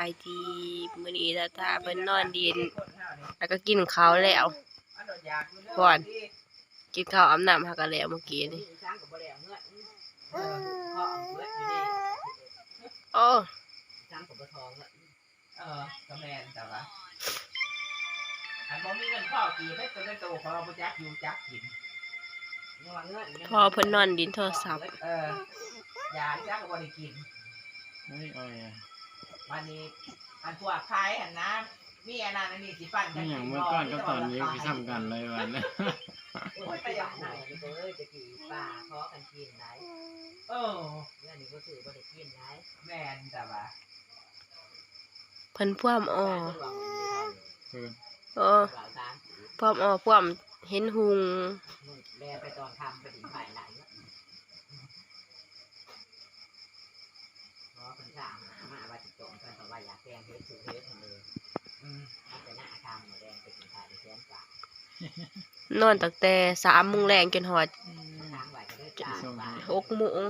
ายดีมื้อนี้ตาตาเพิ่นนอนดิน แล้วก็กินข้าวแล้วก่อนกินข้าวอาบน้ำหากันแล้วเมื่อกี้นี่ช้างกับบ่ได้เอาเงือกเออพ่อเอาเงือกอยู่นี่โอ้ช้างกับบ่ทองเงือกเออก็แม่นแต่ว่าอันบ่มีเงินพ่อกี่ไม่ตัวได้โตของเราบ่จักอยู่จักกินระวังเงือกยู่พอเพิ่นนอนดินโทรศัพท์เออยาจักก็บ่ได้กินไม่อ่อยอะ วันนี้อันพวกขายอันนะมีอันนั้นอันนี้สิปั่นไม่อย่างเมื่อก่อนก็ตอนนี้ไปทำกันเลยวันนะโอ้ยไปอย่างไหนนี่เอ้ยจะกี่ป่าขอกันกินไหนเออเงื่อนนี่ก็ซื้อบ่ได้กินไหนแม่นแต่ว่าเพิ่นพ่วมอ้อระวังมันไม่ทันคือโอ้เปล่าช้างพ่วมอ้อพ่วมเห็นหุงนุ่งแลไปตอนทำไปถึงฝ่ายไหนเงือกเพราะคนสร้าง สูเฮ็ดทำเลยอืมเอาแต่หน้าทำหมูแดงไปถึงฝ่ายในแสนกว่านอนตั้งแต่3โมงแรงจนฮอดทางไหวก็ได้จ่ายไปหกโมง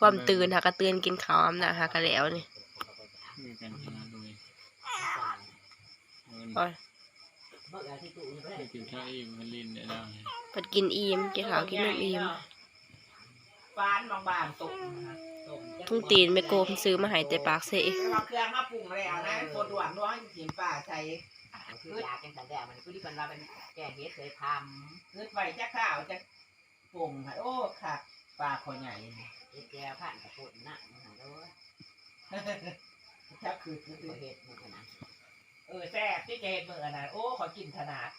ความตื่นหาก็ตื่นกินข้าวอาบน้ำหากันแล้วนี่คือกันขนาดเลยโอ้ยเมื่อที่ตู้นี่ไม่ไปได้กินข้าวอีกมันลินได้แล้วเพิ่นกินอิ่มกินข้าวกินนมอิ่มฟานบางๆตก ทุ่งตีนแม่โกมซื้อมาให้แต่ปากเสเอาเครื่องมาปรุงแล้วนะคตรด่วนร้อนกินป่าใส่คือยาจังสันแดงมันคือที่เป็นเราเป็นแก่เฮ็ดเคยทเงืดไว้จักข้าวจักปรุงค่ะโอ้ค่ะปลาคอใหญ่เฮ็ดแก้วผ่านกระปุกนะมันหาแล้วจักคือคือเฮ็ดมันขนาดเออแซ่บที่เกดมือนะโอ้ขอกินขนาด